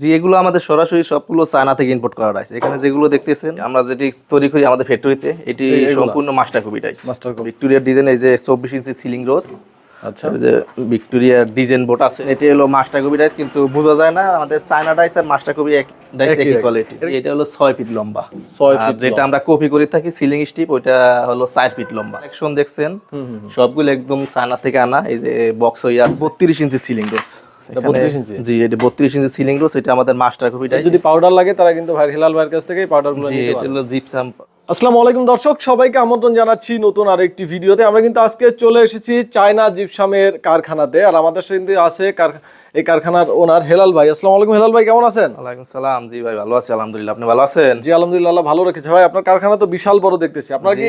জি এগুলো আমাদের সরাসরি সবগুলো চায়না থেকে ইম্পোর্ট করা আছে এখানে যেগুলো দেখতেছেন আমরা যেটি তৈরি করি আমাদের ফ্যাক্টরিতে এটি সম্পূর্ণ মাস্টার কপি টাইস copy। ভিক্টোরিয়ার ডিজাইন এই যে চব্বিশ ইঞ্চি সিলিং রোজ আচ্ছা। যে ভিক্টোরিয়ার ডিজাইন বোর্ড আছে এটি হলো মাস্টার কপি ডাইস কিন্তু বোঝা যায় না আমাদের চায়না ডাইস আর মাস্টার কপি এক ডাইস একই কোয়ালিটি এটা হলো ছয় ফিট লম্বা। ছয় ফিট যেটা আমরা কপি করে থাকি সিলিং স্টিপ ওইটা হলো চার ফিট লম্বা। কালেকশন দেখছেন? সবগুলো একদম চায়না থেকে আনা এই যে বক্স আছে। বত্রিশ ইঞ্চি সিলিং রোজ এটা 32 ইঞ্চি? জি এটা বত্রিশ ইঞ্চি সিলিং রোজ এটা আমাদের মাস্টার কপি যদি পাউডার লাগে তারা কিন্তু ভাই হিলাল ভাইয়ের কাছ থেকে পাউডার নিতে পারে জিপসাম আসসালামু আলাইকুম দর্শক সবাইকে আমন্ত্রণ জানাচ্ছি নতুন আরেকটি ভিডিওতে। আমরা কিন্তু আজকে চলে এসেছি চায়না জিপসামের কারখানাতে আর আমাদের সাথে আছে এই কারখানার ওনার হেলাল ভাই। আসসালামু আলাইকুম হেলাল ভাই কেমন আছেন? ওয়ালাইকুম সালাম। জি ভাই ভালো আছি আলহামদুলিল্লাহ। আপনি ভালো আছেন? জি আলহামদুলিল্লাহ ভালো রেখেছে। ভাই আপনার কারখানা তো বিশাল বড় দেখতেছি। আপনারা কি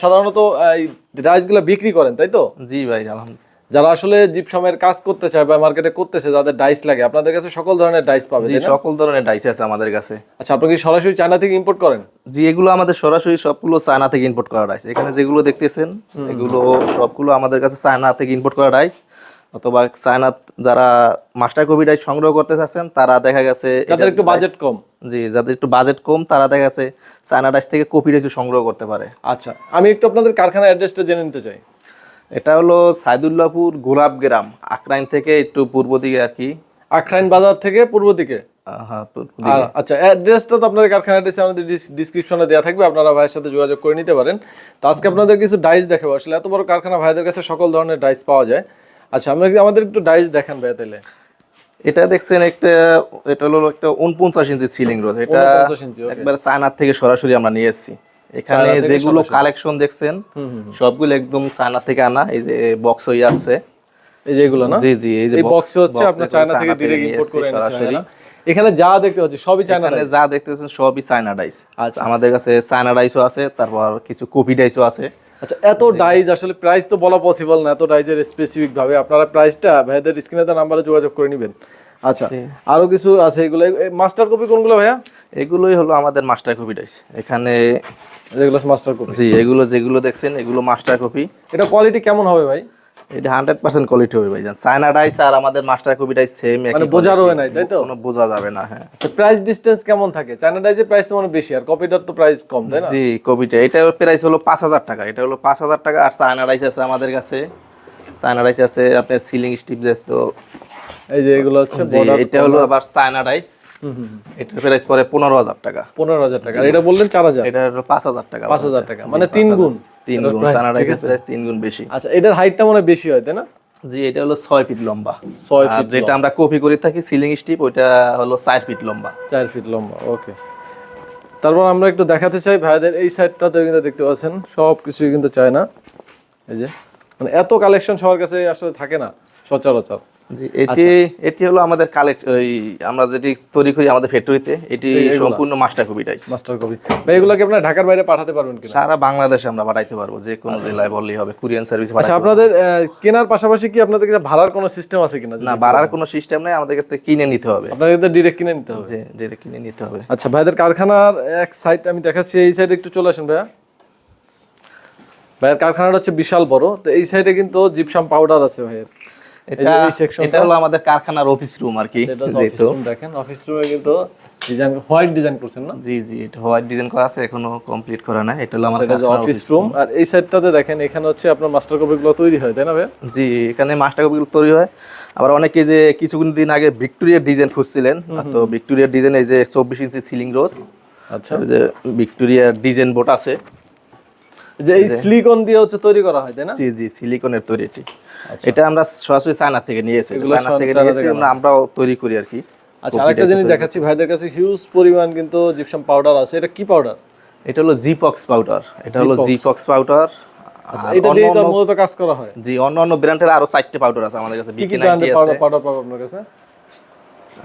সাধারণত এই রাইসগুলো বিক্রি করেন তাই তো? জি ভাই আলহামদুলিল্লাহ। যারা আসলে জিপসামের কাজ করতে চায় বা মার্কেটে করতেছে যাদের ডাইস লাগে আপনাদের কাছে সকল ধরনের ডাইস পাবে জি সকল ধরনের ডাইস আছে আমাদের কাছে। আচ্ছা আপনারা কি সরাসরি চায়না থেকে ইম্পোর্ট করেন? জি এগুলো আমাদের সরাসরি সবগুলো চায়না থেকে ইম্পোর্ট করা রাইস এখানে যেগুলো দেখতেছেন এগুলো সবগুলো আমাদের কাছে চায়না থেকে ইম্পোর্ট করা রাইস অথবা চায়না যারা মাস্টার কপি রাইস সংগ্রহ করতে চাচ্ছেন তারা দেখা গেছে যাদের একটু বাজেট কম। জি যাদের একটু বাজেট কম তারা দেখা গেছে চায়না ডাইস থেকে কপি ডাইস সংগ্রহ করতে পারে। আচ্ছা আমি একটু আপনাদের কারখানার অ্যাড্রেসটা জেনে নিতে চাই। এটা হলো সাইদুল্লাহপুর গোলাপ গ্রাম আকরাইন থেকে একটু পূর্ব দিকে আর কি। আখরাইন বাজার থেকে পূর্ব দিকে। আচ্ছা অ্যাড্রেসটা তো আপনাদের কারখানার অ্যাড্রেস আমাদের ডিসক্রিপশনে দেওয়া থাকবে আপনারা ভাইয়ের সাথে যোগাযোগ করে নিতে পারেন। তো আজকে আপনাদের কিছু ডাইস দেখাবো। আসলে এত বড় কারখানা ভাইদের কাছে সকল ধরনের ডাইস পাওয়া যায়। আচ্ছা আমরা আমাদের একটু ডাইস দেখান ভাই তাহলে এটা দেখছেন একটা এটা হলো একটা উনপঞ্চাশ ইঞ্চি সিলিং রোজ এটা 49 ইঞ্চি, okay। একবার চায়নার থেকে সরাসরি আমরা নিয়ে এসেছি। এখানে যেগুলো কালেকশন দেখছেন সবগুলো একদম চায়না থেকে আনা এই যে বক্স হয়ে আসছে এই যে এগুলো না? জি জি এই যে বক্স হচ্ছে আপনার চায়না থেকে ডিরেক্ট ইম্পোর্ট করে সরাসরি। এখানে যা দেখতে পাচ্ছি সবই চায়না এখানে যা দেখতেছেন সবই চায়না ডাইস আচ্ছা। আমাদের কাছে চায়না ডাইসও আছে তারপর কিছু কপি ডাইসও আছে। আচ্ছা এত ডাইজ আসলে প্রাইস তো বলা পসিবল না এত ডাইজের স্পেসিফিক ভাবে। আপনারা প্রাইসটা ভাইদের স্ক্রিনে দেওয়া নাম্বারে যোগাযোগ করে নেবেন। আচ্ছা আরও কিছু আছে এগুলো? মাস্টার কপি কোনগুলো ভাইয়া? এগুলোই হলো আমাদের মাস্টার কপি ডাইস এখানে যেগুলো মাস্টার কপি জি এগুলো যেগুলো দেখছেন এগুলো মাস্টার কপি এটা কোয়ালিটি কেমন হবে ভাই? এটা হান্ড্রেড পার্সেন্ট কোয়ালিটি হবে ভাইজান। চায়না ডাইস আর আমাদের মাস্টার কপি ডাইস সেম মানে বোঝারও হয় নাই, তাই তো? কোনো বোঝা যাবে না হ্যাঁ। প্রাইস ডিসটেন্স কেমন থাকে? চায়না ডাইজের প্রাইস তো মানে বেশি আর কপিটার তো প্রাইস কম তাই না? জি কপিটা এটা প্রাইস হলো পাঁচ হাজার টাকা এটা হলো পাঁচ হাজার টাকা। আর চায়না রাইস আছে আমাদের কাছে। চায়না রাইস আছে আপনার সিলিং স্টিপ যেহেতু এই যে এগুলো হচ্ছে এটা হলো আবার চায়না রাইস এটার প্রাইস পরে পনেরো হাজার টাকা। পনেরো হাজার টাকা। এটা বললেন চার হাজার? এটা পাঁচ হাজার টাকা পাঁচ হাজার টাকা। মানে তিন গুণ। তিন গুণ? প্রাইস তিন গুণ বেশি। আচ্ছা এটার হাইটটা মনে বেশি হয় তাই না? জি এটা হলো ছয় ফিট লম্বা। ছয় ফিট যেটা আমরা কপি করে থাকি সিলিং স্টিপ ওইটা হলো চার ফিট লম্বা। চার ফিট লম্বা ওকে। তারপর আমরা একটু দেখাতে চাই ভাইদের এই সাইডটাতে কিন্তু দেখতে পাচ্ছেন সব কিছুই কিন্তু চায় না এই যে মানে এত কালেকশন সবার কাছে আসলে থাকে না সচরাচর। এটি এটি হলো আমাদের কালেক্ট ওই আমরা যেটি তৈরি করি আমাদের ফ্যাক্টরিতে এটি সম্পূর্ণ master copy dies master copy ভাই এগুলোকে আপনারা ঢাকার বাইরে পাঠাতে পারবেন কিনা? সারা বাংলাদেশে আমরা পাঠাইতে পারব যে কোনো জেলায় বললেই হবে কুরিয়ান সার্ভিস আচ্ছা আপনাদের কেনার পাশাপাশি কি আপনাদের কাছে ভাড়ার কোনো সিস্টেম আছে কিনা? না বাড়ার কোনো সিস্টেম নেই আমাদের কাছ থেকে কিনে নিতে হবে। আপনাদের ডিরেক্ট কিনে নিতে হবে? ডিরেক্ট কিনে নিতে হবে। আচ্ছা ভাইদের কারখানার এক সাইড আমি দেখাচ্ছি এই সাইডে একটু চলে আসেন ভাইয়া। ভাইয়ের কারখানাটা হচ্ছে বিশাল বড় তো এই সাইডে কিন্তু জিপসাম পাউডার আছে ভাইয়ের। এটা এটা হলো আমাদের কারখানার অফিস রুম আর কি অফিস রুম দেখেন। অফিস রুমে কিন্তু ডিজাইন হোয়াইট ডিজাইন করছেন না? জি জি এটা হোয়াইট ডিজাইন করা আছে এখনও কমপ্লিট করা না এটা হলো আমাদের অফিস রুম আর এই সাইডটাতে দেখেন এখানে হচ্ছে আপনার মাস্টার কপিগুলো তৈরি হয় তাই না ভাই জি এখানে মাস্টার কপিগুলো তৈরি হয়। আবার অনেকে যে কিছুদিন দিন আগে ভিক্টোরিয়ার ডিজাইন খুঁজছিলেন তো ভিক্টোরিয়ার ডিজাইন এই যে চব্বিশ ইঞ্চি সিলিং রোজ আচ্ছা। ওই যে ভিক্টোরিয়ার ডিজাইন বোর্ড আছে যে এই সিলিকন দিয়ে হচ্ছে তৈরি করা হয় তাই না? জি জি সিলিকনের তৈরি এটি এটা আমরা সরাসরি চায়না থেকে এগুলো চায়না থেকে আমরা আমরাও তৈরি করি আর কি। আচ্ছা আরেকটা জিনিস দেখাচ্ছি ভাইদের কাছে হিউজ পরিমাণ কিন্তু জিপসাম পাউডার আছে। এটা কি পাউডার এটা হলো জিপক্স পাউডার এটা হলো জিপক্স পাউডার আচ্ছা এটা দিয়ে তো মূলত কাজ করা হয়? জি অন্য অন্য ব্র্যান্ডের আরও চারটে পাউডার আছে আমাদের কাছে কি কি ব্র্যান্ডের নাইনটি আছে। পাউডার পাবো আপনার কাছে?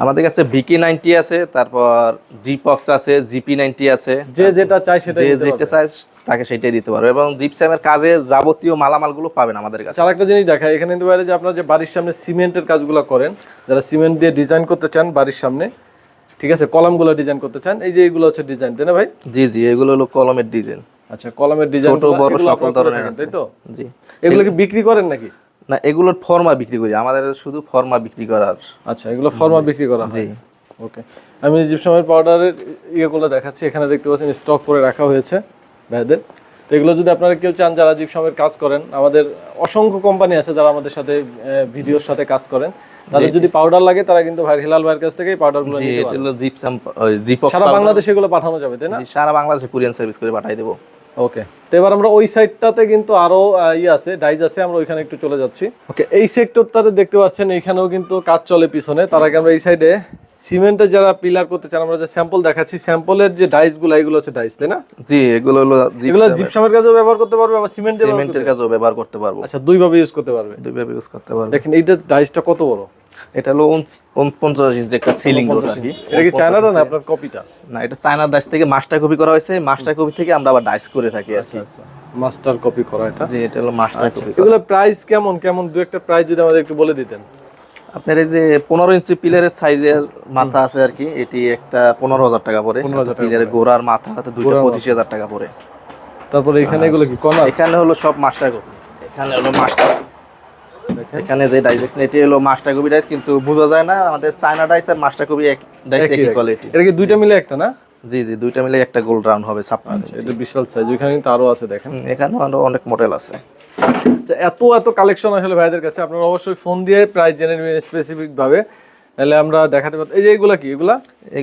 আমাদের কাছে বিকি নাইনটি আছে তারপর জিপক্স আছে জিপি নাইনটি আছে। যে যেটা চাই সেটা যে যেটা চায় তাকে সেটাই দিতে পারবে। এবং জিপস্যামের কাজে যাবতীয় মালামালগুলো পাবেন আমাদের কাছে। আচ্ছা আরেকটা জিনিস দেখায় এখানে বাইরে যে আপনারা যে বাড়ির সামনে সিমেন্টের কাজগুলো করেন যারা সিমেন্ট দিয়ে ডিজাইন করতে চান বাড়ির সামনে ঠিক আছে কলামগুলো ডিজাইন করতে চান এই যে এগুলো হচ্ছে ডিজাইন তাই না ভাই? জি জি এগুলো হলো কলমের ডিজাইন আচ্ছা কলমের ডিজাইন ছোট বড় সকল ধরনের আছে। তাই তো? জি। এগুলো কি বিক্রি করেন নাকি? না এগুলোর ফর্মা বিক্রি করি। আমাদের শুধু ফর্মা বিক্রি করার। আচ্ছা এগুলো ফর্মা বিক্রি করা জি। ওকে। আমি জিপসামের পাউডারের ইয়েগুলো দেখাচ্ছি। এখানে দেখতে পাচ্ছেন স্টক করে রাখা হয়েছে ভাইদের। তো এগুলো যদি আপনারা কেউ চান যারা জিপসামের কাজ করেন আমাদের অসংখ্য কোম্পানি আছে যারা আমাদের সাথে ভিডিওর সাথে কাজ করেন। তাদের যদি পাউডার লাগে তারা কিন্তু ভাই হিলাল ভাইয়ের কাছ থেকেই পাউডারগুলো নিতে হলো জিপসাম জিপক সারা বাংলাদেশে এগুলো পাঠানো যাবে তাই না? জি সারা বাংলাদেশে কুরিয়ান সার্ভিস করে পাঠিয়ে দেবো। ওকে তো এবার আমরা ওই সাইডটাতে কিন্তু আরও ইয়ে আছে ডাইজ আছে, আমরা ওইখানে একটু চলে যাচ্ছি। ওকে এই সেক্টরটাতে দেখতে পাচ্ছেন, এইখানেও কিন্তু কাজ চলে পিছনে। তার আগে আমরা এই সাইডে সিমেন্টের যারা পিলার করতে চান আমরা যে স্যাম্পল দেখাচ্ছি স্যাম্পলের যে ডাইসগুলো এগুলো হচ্ছে ডাইস তাই না? জি এগুলো হলো এগুলো জিপসামের কাজেও ব্যবহার করতে পারবে আবার সিমেন্ট সিমেন্টের কাজও ব্যবহার করতে পারব। আচ্ছা দুই ভাবে ইউজ করতে পারবে। দুইভাবে ইউজ করতে পারব। দেখেন এইটা ডাইসটা কত বড়? এটা হলো উনপঞ্চাশ ইঞ্চি একটা সিলিং রোজ আর কি। এটা কি চায়নার না আপনার কপিটা না এটা চায়নার দাস থেকে মাস্টার কপি করা হয়েছে। মাস্টার কপি থেকে আমরা আবার ডাইস করে থাকি আর কি। আচ্ছা মাস্টার কপি করা এটা? জি এটা হলো মাস্টার কপি এগুলো প্রাইস কেমন? কেমন? দু একটা প্রাইস যদি আমাদের একটু বলে দিতেন। আপনার এই যে পনেরো ইঞ্চি পিলারের সাইজের মাথা আছে আর কি এটি একটা পনেরো হাজার টাকা পড়ে। 15,000 পিলারের গোড়ার মাথা দুইটা পঁচিশ হাজার টাকা পড়ে। তারপরে এখানে এগুলো কি কনা এখানে হলো সব মাস্টার কপি। এখানে হলো মাস্টার এখানে যে ডাইস দেখছেন এটি হলো মাস্টার কপি ডাইস কিন্তু বোঝা যায় না আমাদের চায়না ডাইস আর মাস্টার কপি এক ডাইস একই কোয়ালিটি এটা কি দুইটা মিলে একটা না? জি জি দুইটা মিলে একটা গোল্ড রাউন্ড হবে ছাপ্পান্ন এটা বিশাল সাইজ ওইখানে কিন্তু আরও আছে দেখেন। এখানে আরও অনেক মডেল আছে। আচ্ছা, এত এত কালেকশন আসলে ভাইদের কাছে। আপনারা অবশ্যই ফোন দিয়ে প্রাইস জেনে নেবেন স্পেসিফিক ভাবে। তাহলে আমরা দেখাতে পারতাম এই যে এগুলা কি? এগুলা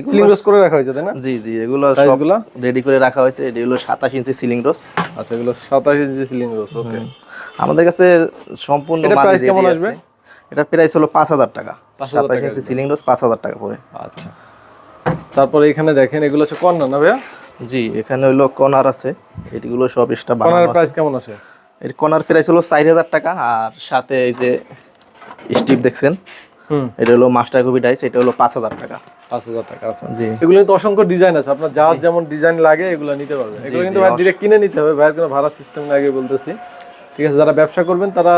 সিলিং রোজ করে রাখা হয়েছে তাই না? জি জি এগুলো সব সাইজগুলা রেডি করে রাখা হয়েছে। এটি হলো সাতাশ ইঞ্চি সিলিং রোস আচ্ছা এগুলো সাতাশ ইঞ্চি সিলিং রোজ ওকে আমাদের কাছে সম্পূর্ণ এটা মাল price কেমন আছে। আসবে? এটার প্রাইস হলো পাঁচ হাজার টাকা। 5,000 সাতাশ ইঞ্চি সিলিং রোস পাঁচ হাজার টাকা পড়ে আচ্ছা। তারপরে এখানে দেখেন এগুলো হচ্ছে কর্নার না ভাইয়া? জি এখানে হলো কর্নার আছে। এটিগুলো সব এক্সট্রা কর্নার বানানো প্রাইস কেমন আসে? এর কর্নার প্রাইস হলো চার হাজার টাকা আর সাথে এই যে স্টিপ দেখছেন হুম। এটা হলো মাস্টার কপি ডাইস এটা হলো পাঁচ হাজার টাকা। পাঁচ হাজার টাকা আছে। জি। এগুলো কিন্তু অসংখ্য ডিজাইন আছে আপনার যার যেমন ডিজাইন লাগে এগুলো নিতে পারবেন এগুলো কিন্তু ভাই ডিরেক্ট কিনে নিতে হবে ভাইয়ের কোনো ভাড়া সিস্টেম লাগে বলতেছি। ঠিক আছে যারা ব্যবসা করবেন তারা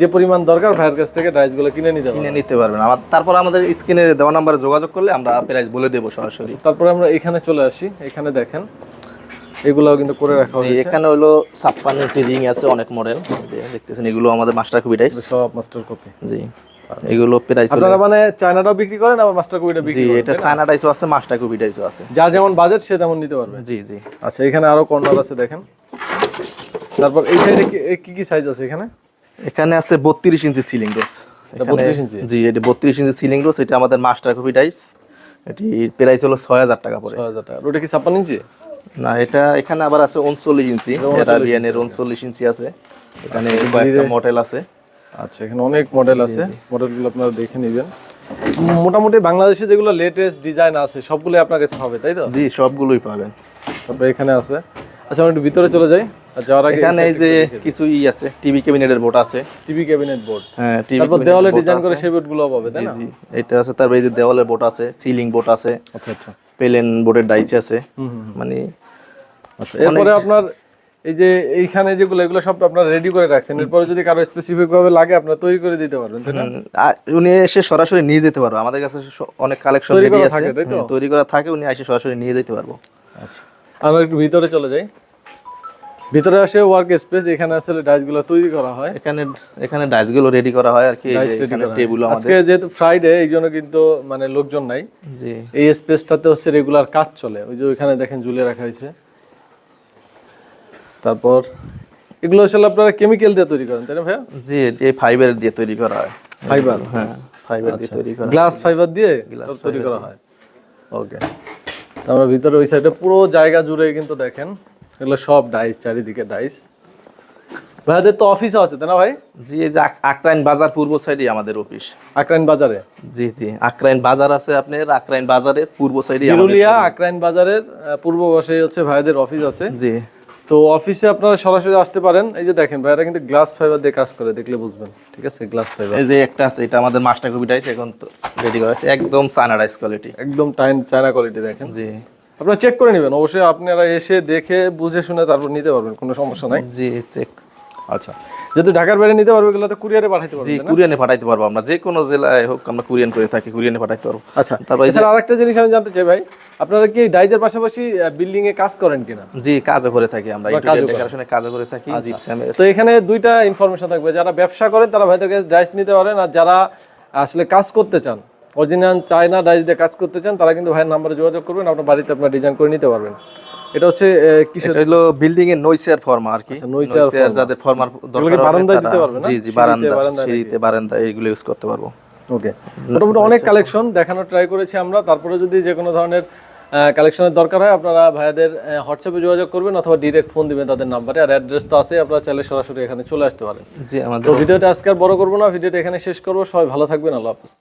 যে পরিমাণ দরকার ভাইয়ের কাছ থেকে ডাইসগুলো কিনে নিতে কিনে নিতে পারবেন। আমার তারপর আমাদের স্ক্রিনে দেওয়া নাম্বারে যোগাযোগ করলে আমরা প্রাইস বলে দেবো সরাসরি। তারপরে আমরা এখানে চলে আসি এখানে দেখেন। এগুলাও কিন্তু করে রাখা হয়েছে। এখানে হলো ছাপ্পান্ন ইঞ্চি রিং আছে অনেক মডেল যে দেখতেছেন এগুলো আমাদের মাস্টার কপি ডাইস সব মাস্টার কপি জি এগুলো প্রাইস আপনারা মানে চায়নাটাও বিক্রি করেন আবার মাস্টার কপিটা জি বিক্রি করেন এটা চায়না ডাইসও আছে মাস্টার কপি ডাইসও আছে। যার যেমন বাজেট সে তেমন নিতে পারবে। জি জি। আচ্ছা এখানে আরও কর্নার আছে দেখেন। তারপর এই সাইডে কি কি সাইজ আছে এখানে? এখানে আছে বত্রিশ ইঞ্চি সিলিং 32 ইঞ্চি? জি এটা বত্রিশ ইঞ্চি সিলিং রোস এটা আমাদের মাস্টার কপি ডাইস এটি প্রাইস হলো ছয় হাজার টাকা পড়ে। ছয় হাজার টাকা। ওটা কি ছাপ্পান্ন ইঞ্চি? না এটা এখানে আবার আছে উনচল্লিশ ইঞ্চি। এটা লিয়ানের উনচল্লিশ ইঞ্চি আছে। এখানে কয়েকটা মডেল আছে। আচ্ছা এখানে অনেক মডেল আছে। মডেলগুলো আপনারা দেখে নেবেন। মোটামুটি বাংলাদেশে যেগুলো লেটেস্ট ডিজাইন আছে সবগুলো আপনার কাছে হবে তাই তো? জি সবগুলোই পাবেন। তারপরে এখানে আছে। আচ্ছা আমরা একটু ভিতরে চলে যাই। আর যাওয়ার আগে এখানে এই যে কিছু ই আছে টিভি ক্যাবিনেটের বোর্ড আছে। টিভি ক্যাবিনেট বোর্ড হ্যাঁ টিভি তারপর দেওয়ালে ডিজাইন করে সেই বোর্ডগুলো পাবে তাই না? জি এটা আছে। তারপরে এই যে দেওয়ালের বোর্ড আছে সিলিং বোর্ড আছে। আচ্ছা আচ্ছা। প্লেন বোর্ডের ডাইস আছে। মানে আচ্ছা এরপরে আপনার এই যে এইখানে যেগুলো এগুলো সব আপনার রেডি করে রাখছেন। এরপরে যদি কারও স্পেসিফিক ভাবে লাগে আপনার তৈরি করে দিতে পারবেন উনি এসে সরাসরি নিয়ে যেতে পারবে। আমাদের কাছে অনেক কালেকশন রেডি আছে। তৈরি করা থাকে উনি এসে সরাসরি নিয়ে যেতে পারব। আচ্ছা। আমরা একটু ভিতরে চলে যাই। ভিতরে আসে ওয়ার্ক স্পেস এখানে আসলে ডাইসগুলো তৈরি করা হয়। এখানে এখানে ডাইসগুলো রেডি করা হয় আর কি এখানে টেবিল আমাদের। আজকে যেহেতু ফ্রাইডে এই জন্য কিন্তু মানে লোকজন নাই। জি। এই স্পেসটাতে হচ্ছে রেগুলার কাজ চলে। ওই যে ওইখানে দেখেন ঝুলে রাখা হয়েছে। তারপর এগুলো আসলে আপনারা কেমিক্যাল দিয়ে তৈরি করেন তাই না ভাইয়া? জি এই ফাইবার দিয়ে তৈরি করা হয়। ফাইবার হ্যাঁ ফাইবার দিয়ে তৈরি করা গ্লাস ফাইবার দিয়ে তৈরি করা হয়। ওকে আমরা ভিতরে ওই সাইডে পুরো জায়গা জুড়ে কিন্তু দেখেন এগুলো সব ডাইস চারিদিকে ডাইস। ভাইয়াদের তো অফিসও আছে তাই না ভাই? জি এই যে আক- আকরাইন বাজার পূর্ব সাইডে আমাদের অফিস আকরাইন বাজারে? জি জি আকরাইন বাজার আছে আপনার আকরাইন বাজারের পূর্ব সাইডে আমাদের বিরুলিয়া আকরাইন বাজারের পূর্ব পাশে হচ্ছে ভাইদের অফিস আছে। জি। তো অফিসে আপনারা সরাসরি আসতে পারেন। এই যে দেখেন ভাইরা কিন্তু গ্লাস ফাইবার দিয়ে কাজ করে দেখলে বুঝবেন। ঠিক আছে গ্লাস ফাইবার এই যে একটা আছে এটা আমাদের মাস্টার কপি ডাইস এখন তো রেডি করা আছে একদম চায়না ডাইস কোয়ালিটি একদম টাইন চায়না কোয়ালিটি দেখেন। জি। আপনারা চেক করে নেবেন। অবশ্যই আপনারা এসে দেখে বুঝে শুনে তারপর নিতে পারবেন কোনো সমস্যা নাই। জি চেক আচ্ছা যেহেতু ঢাকার বাইরে নিতে পারবে এগুলো তো কুরিয়ারে পাঠাতে জি পারবেন কুরিয়ানে পাঠাইতে পারব আমরা। যে কোনো জেলায় হোক আমরা কুরিয়ান করে থাকি কুরিয়ানে পাঠাইতে পারব। আচ্ছা তারপর এছাড়া আরেকটা জিনিস আমি জানতে চাই ভাই আপনারা কি ডাইজের পাশাপাশি বিল্ডিং এ কাজ করেন কিনা? জি কাজও করে থাকি আমরা ইন্টেরিয়র ডেকোরেশনে কাজও করে থাকি জিপসামের তো এখানে দুইটা ইনফরমেশন থাকবে। যারা ব্যবসা করেন তারা ভাইদের কাছে ডাইস নিতে পারেন আর যারা আসলে কাজ করতে চান অরিজিনাল চায়না ডাইস দিয়ে কাজ করতে চান তারা কিন্তু ভাইয়ের নাম্বারে যোগাযোগ করবেন আপনার বাড়িতে আপনার ডিজাইন করে নিতে পারবেন। এটা হচ্ছে কিসের হলো বিল্ডিং এর নইসের ফর্মা আর কি। নইসের নইসের যাদের ফর্মার দরকার বারান্দায় দিতে পারবে না? জি জি বারান্দা সিঁড়িতে বারান্দা এইগুলো ইউজ করতে পারব। ওকে মোটামুটি অনেক কালেকশন দেখানোর ট্রাই করেছি আমরা। তারপরে যদি যে কোনো ধরনের কালেকশনের দরকার হয় আপনারা ভাইয়াদের হোয়াটসঅ্যাপে যোগাযোগ করবেন অথবা ডিরেক্ট ফোন দিবেন তাদের নাম্বারে আর অ্যাড্রেস তো আছে আপনারা চাইলে সরাসরি এখানে চলে আসতে পারেন। জি আমাদের তো ভিডিওটা আজকে আর বড় করব না ভিডিওটা এখানে শেষ করব। সবাই ভালো থাকবেন আল্লাহ হাফিজ।